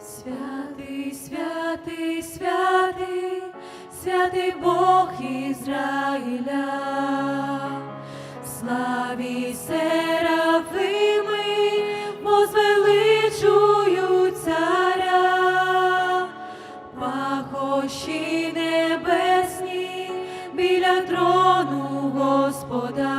Святий, святий, святий, святий Бог Ізраїля, славі серафими, возвеличують царя, пахощі небесні біля трону Господа,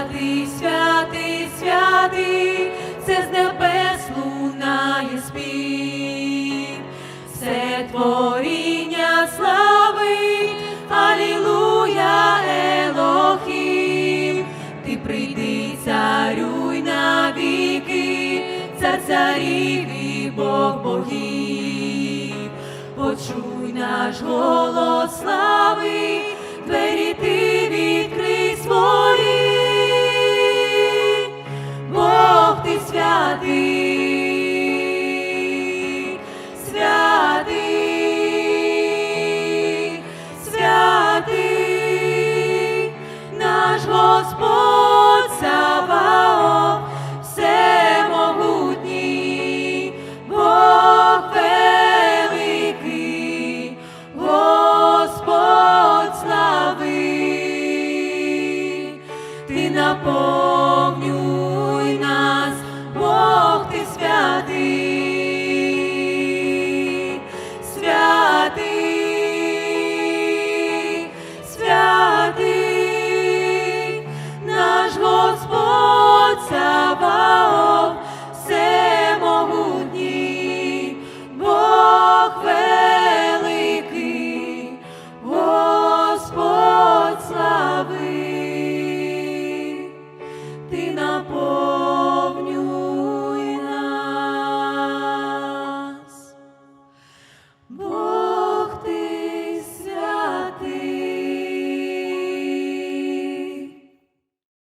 святий, святий, святий, це з небес лунає спів, все творіння слави, Алілуя, Елохім, ти прийди, царюй навіки, цар царів і Бог богів, почуй наш голос слави, двері ти ти на полі.